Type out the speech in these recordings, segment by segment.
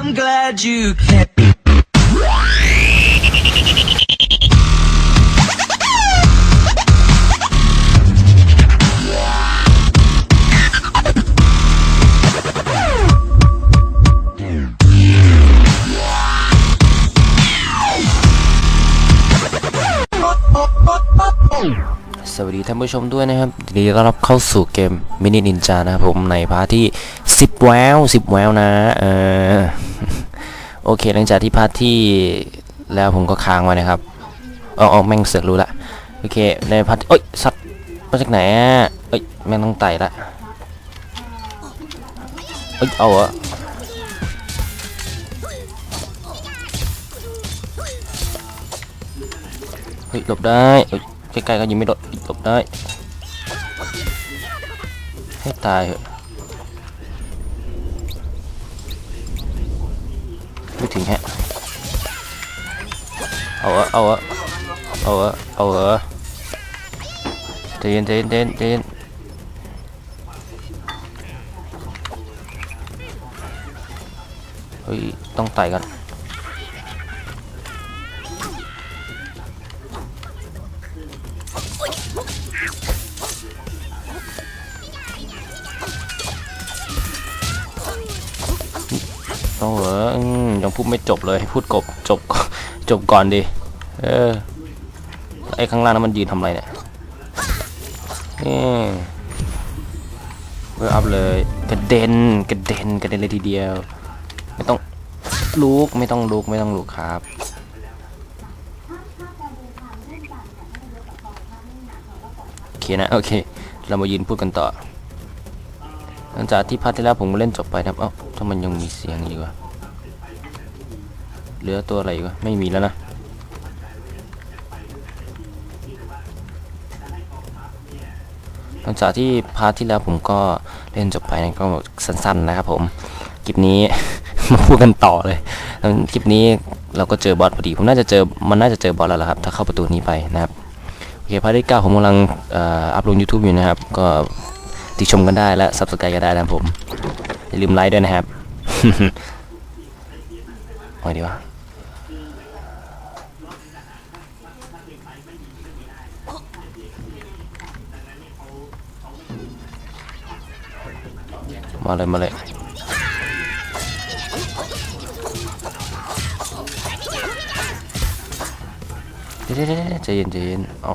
I'm glad you can สวัสดีท่านผู้ชมด้วยนะครับดีต้อนรับเข้าสู่เกมมินินินจานะครับผมในพาร์ทที่ 10แวว10แววนะเออโอเค หลังจากที่พาร์ทที่แล้วผมก็ค้างไว้นะครับอ๋ออ๋อแม่งเสือกรู้ละโอเคในพาร์ทเอ้ยสัตว์มาจากไหนอะเอ้ยแม่งต้องไต่ละเอ้ยเอาเหรอะเฮ้ยหลบได้เอ้ยใกล้ๆก็ยิงไม่โดนหลบได้ ให้ตายเหอะ ไม่ถึงฮะเอาเออเอาเออเอาเออเอาอะใจเย็นใจเย็นใจเย็นใจเย็นเฮ้ยต้องไต่กัน ต้องเหรออยังพูดไม่จบเลยพูดกบจบจบก่อนดิเออไอ้ข้างล่างนั้นมันยืนทำอะไรเนี่ยนี่เวออัพเลยกระเด็นกระเด็นกระเด็นเลยทีเดียว ไม่ต้องลุกไม่ต้องลุกไม่ต้องลุกครับโอเคนะโอเค เรามายืนพูดกันต่อหลังจากที่พาร์ทที่แล้วผมเล่นจบไปนะครับเอ้า ถ้ามันยังมีเสียงอยู่อะเหลือตัวอะไรอีกวะไม่มีแล้วนะ หลังจากที่พาร์ทที่แล้วผมก็เล่นจบไปนะก็สั้นๆนะครับผมคลิปนี้ มาพูดกันต่อเลยแล้วคลิปนี้เราก็เจอบอสพอดี ผมน่าจะเจอมันน่าจะเจอบอสแล้วล่ะครับ ถ้าเข้าประตูนี้ไปนะครับโอเคพาร์ทที่เก้าผมกำลังอ,อ,อัพลง YouTube อยู่นะครับ ก็ติชมกันได้และ subscribe กันได้นะผม อย่าลืมไลค์ด้วยนะครับเอาไงดีวะมาเลยมาเลยเดี๋ยวเดี๋ยวเดี๋ยวใจเย็นใจเย็นเอา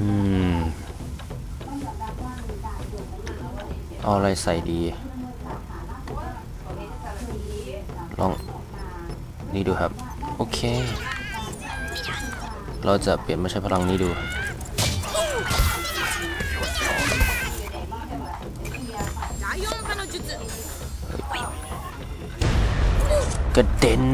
อืม เอาอะไรใส่ดี ลองนี่ดูครับ โอเค เราจะเปลี่ยนมาใช้พลังนี้ดู กระเด็น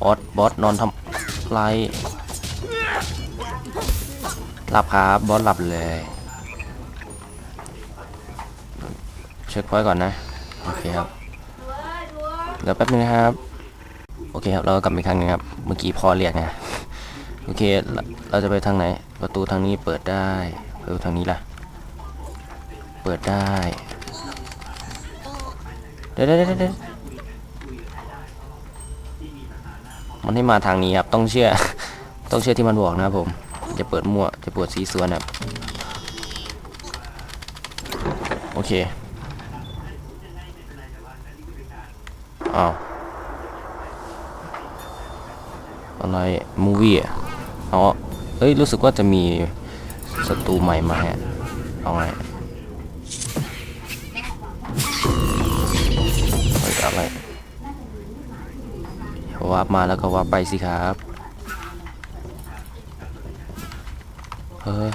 บอสบอสนอนทำไร หลับครับ บอสหลับเลย เช็คพอยต์ก่อนนะ โอเคครับ เดี๋ยวแป๊บนึงนะครับ โอเคครับ เรากลับมาอีกครั้งนึงครับ เมื่อกี้พอเรียกไงโอเค เราจะไปทางไหน ประตูทางนี้เปิดได้ ประตูทางนี้ล่ะ เปิดได้ เดี๋ยวเดี๋ยวเดี๋ยวเดี๋ยวมันให้มาทางนี้ครับ ต้องเชื่อ ต้องเชื่อที่มันบอกนะครับผม จะเปิดมั่วจะเปิดสีสวนครับโอเคอ้าวอะไรมูวี่อะอ๋อเอ้ยรู้สึกว่าจะมีศัตรูใหม่มาฮะเอาไงอะไรวาร์ปมาแล้วก็วาร์ปไปสิครับ เฮ้ย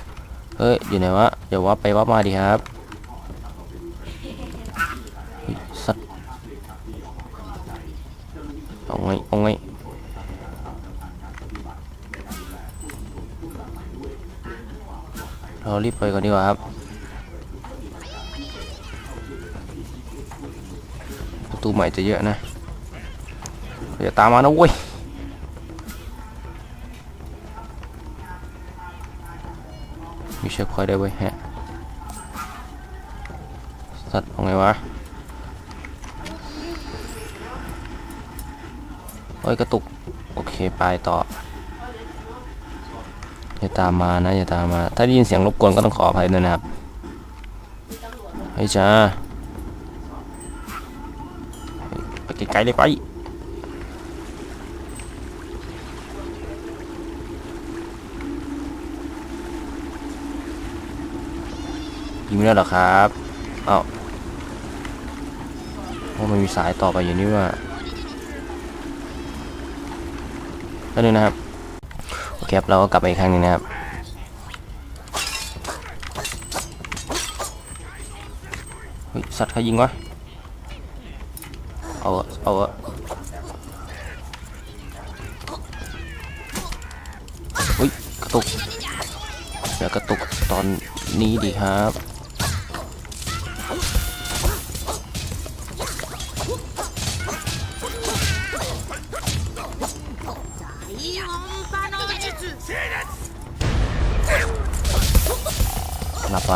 เฮ้ยอยู่ไหนวะอย่าวาร์ปไปว่ามาดิครับสัตว์เอาไงเอาไงเรารีบไปก่อนดีกว่าครับประตูใหม่จะเยอะนะอย่าตามมานะเว้ย มีเช็คพอยได้วยเว้ฮะสัตว์เอาไงวะโอ้ยกระตุก โอเค ไปต่อ อย่าตามมานะ อย่าตามมา ถ้าได้ยินเสียงรบกวนก็ต้องขออภัยด้วยนะครับเฮ้ยจ้าไปไกลๆเลยไป ยิงไม่ได้หรอครับเอ้าว่ามันมีสายต่อไปอยู่นี่ว่าแล้วนึงนะครับ โอเคครับ เราก็กลับไปอีกครั้งนึงนะครับสัตว์ใครยิงวะ เอาเอาอะเฮ้ย กระตุกอย่ากระตุกตอนนี้ดีครับ ไป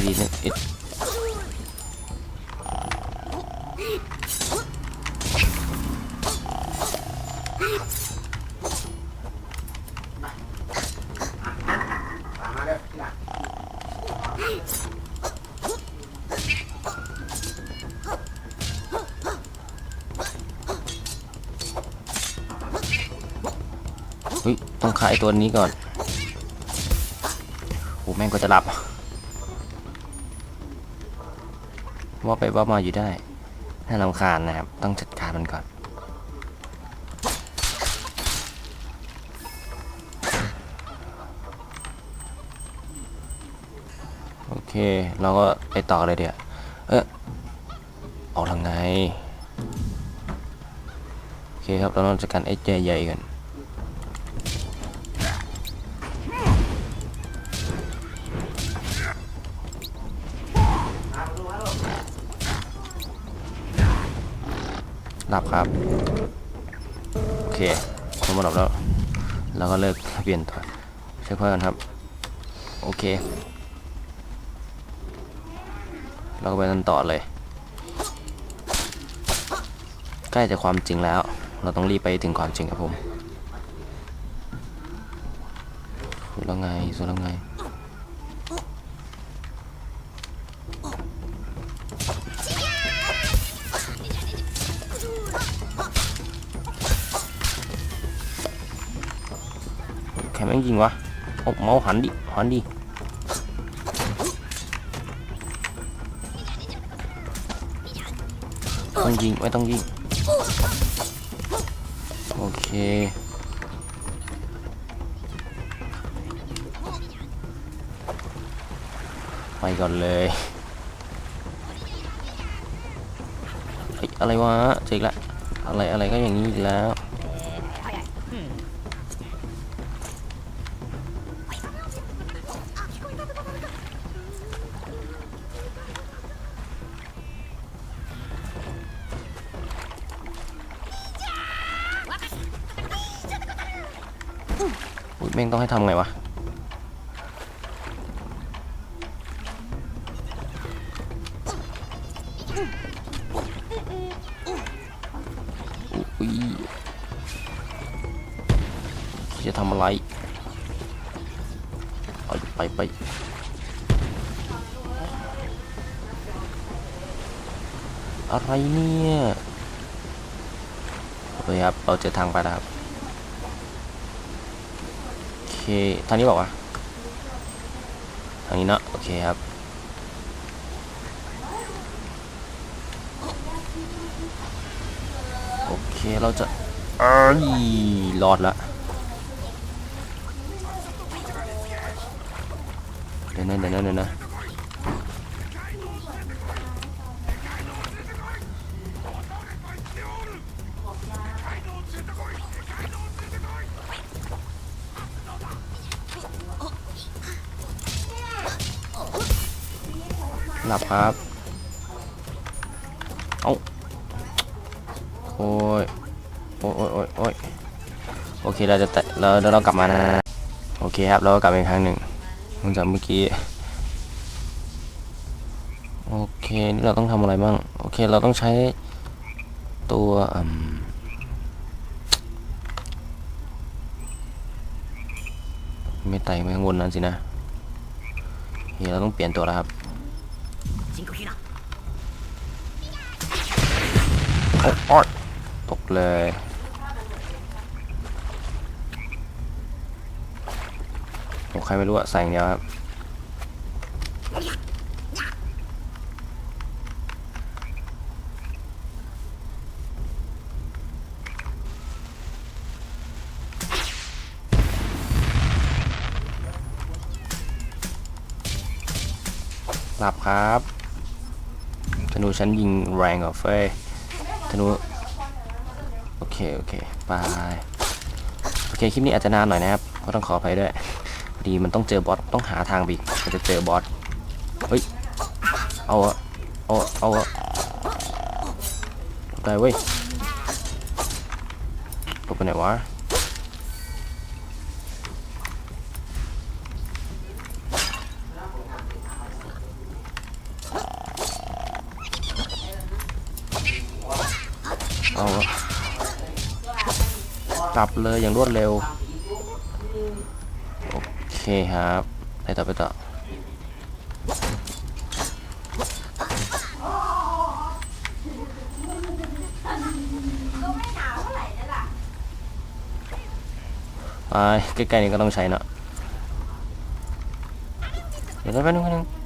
ดีนะเอ็ดเฮ้ยต้องขายตัวนี้ก่อนโอ้แม่งก็จะหลับ ว่าไปว่ามาอยู่ได้น่ารำคาญนะครับ ต้องจัดการมันก่อน โอเค เราก็ไปต่อเลยเดี๋ยวเออออกทางไหนโอเคครับ เราต้องจัดการไอ้ใหญ่ๆกัน หลับครับ โอเคสมมติหลับแล้ว แล้วก็เลิกเปลี่ยนตัวเช็คพอยต์กันครับ โอเค เราก็ไปกันต่อเลย ใกล้จะความจริงแล้ว เราต้องรีบไปถึงความจริงครับผมสุดแล้วไงสุดแล้วไง ใครแม่งยิงวะโอ้เมาหันดิ หันดิ ต้องยิง ไม่ต้องยิง โอเค ไปก่อนเลยเฮ้ยอะไรวะเจออีกแล้วอะไรอะไรก็อย่างนี้อีกแล้ว ม่งต้องให้ทำไงวะ อุ๊ยจะทำอะไรเอาไปไปอะไรเนี่ยโอเคครับ เราเจอทางไปแล้วครับ เคทางนี้บอกว่าทางนี้เนาะโอเคครับโอเคเราจะอ้ยรอดละ หลับครับ เอาโอ้ยโอ้ยโอ้ยโอ้ยโอเคเราจะเราเรากลับมานะ โอเคครับ เรากลับอีกครั้งหนึ่งมันจากเมื่อกี้ โอเค นี่เราต้องทำอะไรบ้าง โอเค เราต้องใช้ตัวอืมไม่ไต่ไปข้างบนนั้นสินะเฮียเราต้องเปลี่ยนตัวแล้วครับ โอ๊ยโอ๊ยตกเลยโอ้ใครไม่รู้อะใส่อย่างเดียวครับหลับครับ นูฉันยิงแรงกว่าเฟ้ยธนูโอเคโอเคบายโอเคคลิปนี้อาจจะนานหน่อยนะครับก็ต้องขออภัยด้วยพอดีมันต้องเจอบอสต้องหาทางไปอีกจะเจอบอสเฮ้ยเอาอะเอาเอาอะได้เว้ยตกไปไหนวะ กลับเลยอย่างรวดเร็ว โอเคครับไปต่อไปต่อไปใกล้ๆนี้ก็ต้องใช้เนอะเดี๋ยวแป๊บนึงแป๊บนึง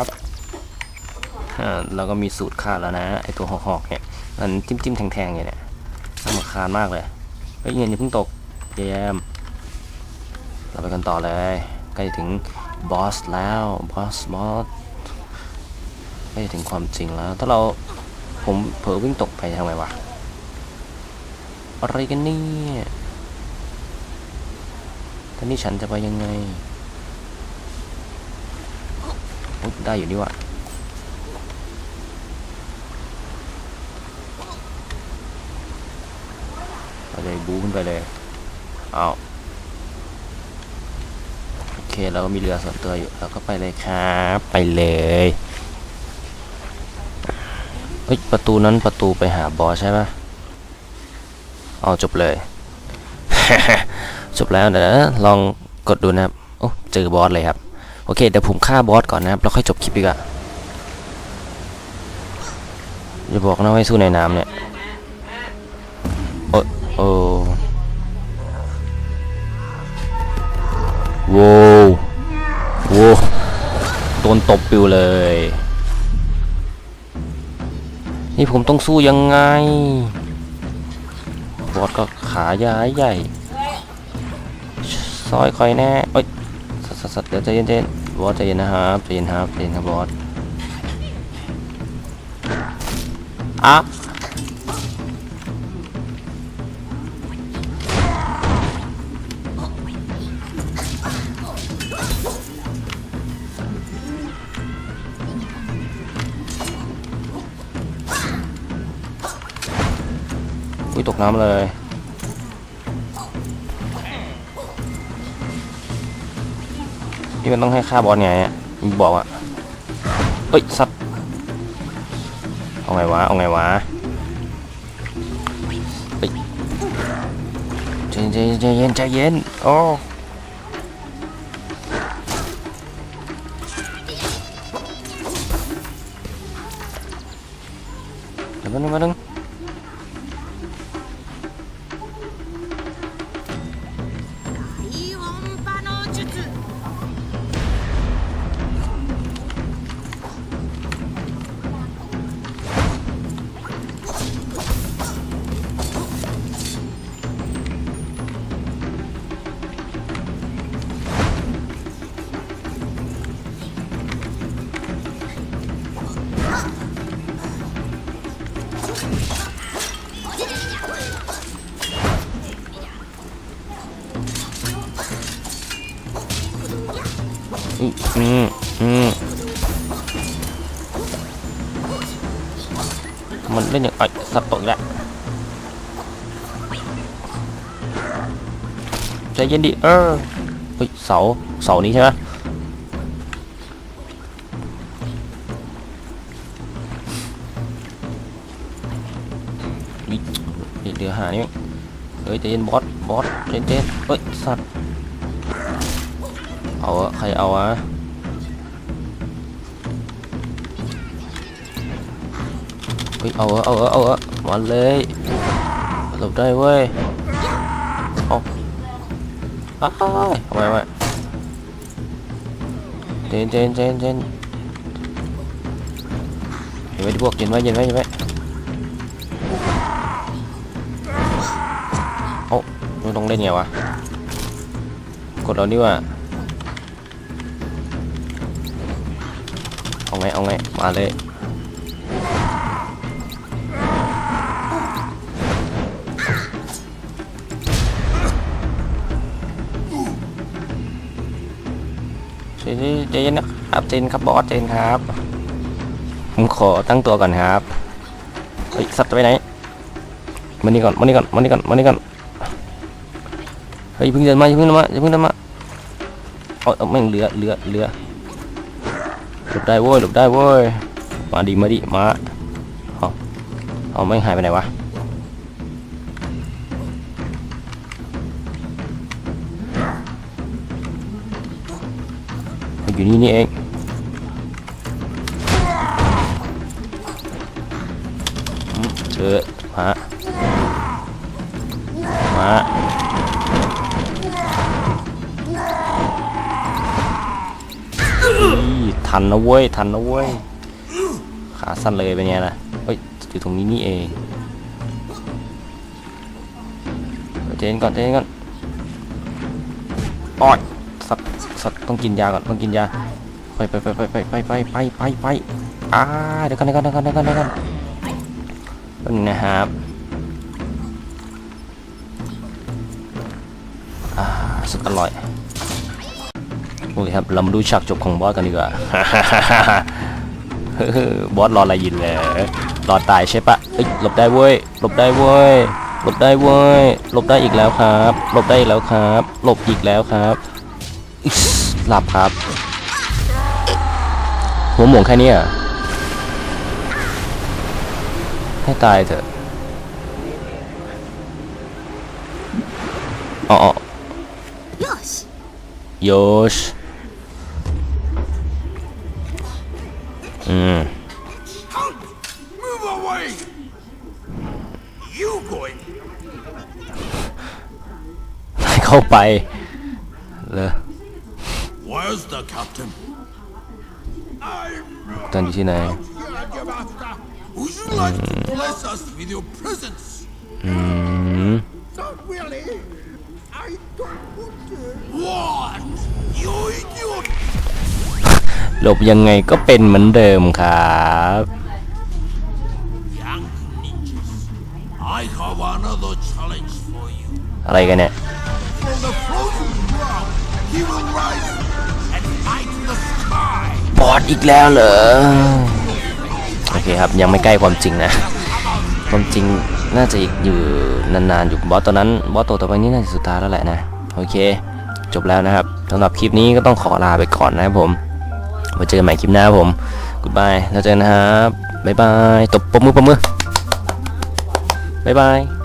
ับครับเราก็มีสูตรฆ่าแล้วนะไอตัวหอกๆเนี่ยมันจิ้มจิ้มๆแทงๆอย่างเนี่ยน่ารำคาญมากเลยเฮ้ยเงินอย่าเพิ่งตกเยี่ยมเราไปกันต่อเลยใกล้จะถึงบอสแล้วบอสบอสใกล้จะถึงความจริงแล้ว ถ้าเราผมเผลอวิ่งตกไปทำไงวะอะไรกันเนี่ยตอนนี้ฉันจะไปยังไง ได้อยู่นี่ว่ะเราจะบูขึ้นไปเลยเอาโอเคเราก็มีเรือส่วนตัวอยู่เราก็ไปเลยครับไปเลยเฮ้ยประตูนั้นประตูไปหาบอสใช่ปะเอาจบเลย จบแล้วเดี๋ยวนะลองกดดูนะครับโอ้เจอบอสเลยครับ อเคเดี๋ยวผมฆ่าบอสก่อนนะครับแล้วค่อยจบคลิปดีกว่าอย่าบอกนะว่าให้สู้ในน้ำเนี่ยโอ้โอ้โว้โว้โดนตบปิวเลย นี่ผมต้องสู้ยังไง บอสก็ขาย้ายใหญ่ซอยคอยแน่เอ้ยสัตว์สัสเดี๋ยวใจเย็นๆ บอสใจเย็นนะครับใจเย็นครับใจเย็นครับบอสอะอุ้ยตกน้ำเลย ที่มันต้องให้ค่าบอลไงอะมันบอกอะเอ้ยสัตว์เอาไงวะเอาไงวะเฮ้ยใจเย็นใจเย็นใจเย็นโอ้เดี๋ยวนึงมานึง มันเล่นอย่างไอ้สัตว์ตกอีกแล้วใจเย็นดิเออเฮ้ยเสาเสานี้ใช่ไหมอุ๊ยเดี๋ยวเดี๋ยวหานี่เฮ้ยใจเย็นบอสบอสใจเย็นเฮ้ยสัตว์เอาอะใครเอาอะ เฮ้ยเอาอะเอาอะเอาอะมาเลยหลบได้เว้ยเอาอ้าวทำไมวะเจนเจนเจนเจนเห็นไหมที่พวกเย็นไว้เย็นไว้เย็นไว้เอาไม่ต้องเล่นไงวะ กดเรานี่ว่ะเอาไงเอาไงมาเลย เจนนนะครับเจนครับบอสเจนครับ ผมขอตั้งตัวก่อนครับเฮ้ยสัตว์ไปไหนมานี่ก่อนมานี่ก่อนมานี่ก่อนมานี่ก่อนเฮ้ยอย่าเพิ่งเดินมาอย่าเพิ่งเดินมาอย่าเพิ่งเดินมาเอาเอาแม่งเรือเรือเรือหลบได้เว้ยหลบได้เว้ยมาดิมาดิมาเอาเอาแม่งหายไปไหนวะ อยู่นี่นี่เองเจอมามาทันนะเว้ย ทันนะเว้ย ขาสั้นเลยเป็นไงล่ะเฮ้ย อยู่ตรงนี้นี่เอง เจนก่อน เจนก่อนปอด สัตว์ต้องกินยาก่อนต้องกินยาไปไปไปไปไปไปไปไปไปไปอ่าเดี๋ยวกันเดี๋ยวกันเดี๋ยวกันเดี๋ยวกันเดี๋ยวกันแป๊บนึงนะครับอ่าสุดอร่อยโอเคครับเรามาดูฉากจบของบอสกันดีกว่าบอสรออะไรยินเลยรอตายใช่ปะเอ้ยหลบได้เว้ยหลบได้เว้ยหลบได้เว้ยหลบได้อีกแล้วครับหลบได้อีกแล้วครับหลบอีกแล้วครับอส หลับครับ หัวหมงแค่เนี้ยให้ตายเถอะอ๋ออ๋อよしโยชอืม Move away! You going? ให้เข้าไปเลย Where's the captain? I'm ตอนอยู่ที่ไหน here, Master. Would you like to bless us with your presence? อืม Not really. I don't want to. What? You idiot! หลบยังไงก็เป็นเหมือนเดิมครับ Young ninjas, I have another challenge for you. อะไรกันเนี่ย From the frozen ground, he will rise บอสอีกแล้วเหรอ โอเคครับยังไม่ใกล้ความจริงนะ ความจริงน่าจะอีกอยู่นานๆอยู่บอสตัวนั้นบอสตัวต่อไปนี้น่าจะสุดท้ายแล้วแหละนะ โอเค จบแล้วนะครับสำหรับคลิปนี้ก็ต้องขอลาไปก่อนนะครับผมไว้เจอกันใหม่คลิปหน้าครับผมกุดบายแล้วเจอกันนะครับบ๊ายบายตบปมมือปมมือบ๊ายบาย